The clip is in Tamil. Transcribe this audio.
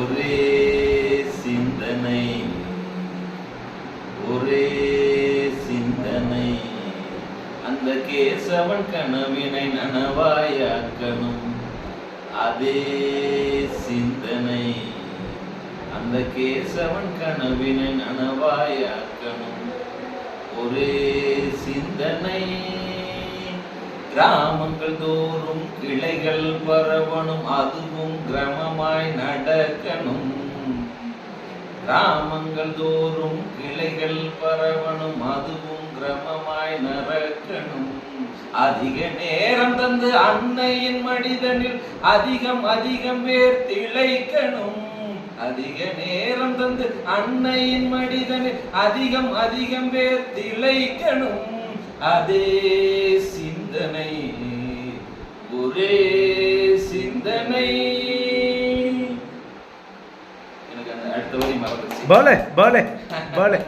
ஒரே சிந்தனை. ஒரே சிந்தனை. அந்த கேசவன் கனவினை நனவாயாக்கணும். அதே சிந்தனை. அந்த கேசவன் கனவினை நனவாயாக்கணும். ஒரே சிந்தனை. கிராமங்கள் தோறும் கிளைகள் பரவணும். அதுவும் கிரமமாய் நடக்கணும். கிராமங்கள் தோறும் கிளைகள் பரவணும். அதுவும் கிரமமாய் நடக்கணும். அதிக நேரம் தந்து அன்னையின் மனிதனில் அதிகம் அதிகம் பேர் திளைக்கணும். அதிக நேரம் தந்து அன்னையின் மனிதனில் அதிகம் அதிகம் பேர் திளைக்கணும். அதே சிந்தனை ஒரே சிந்தனை. ભલે ભલે ભલે.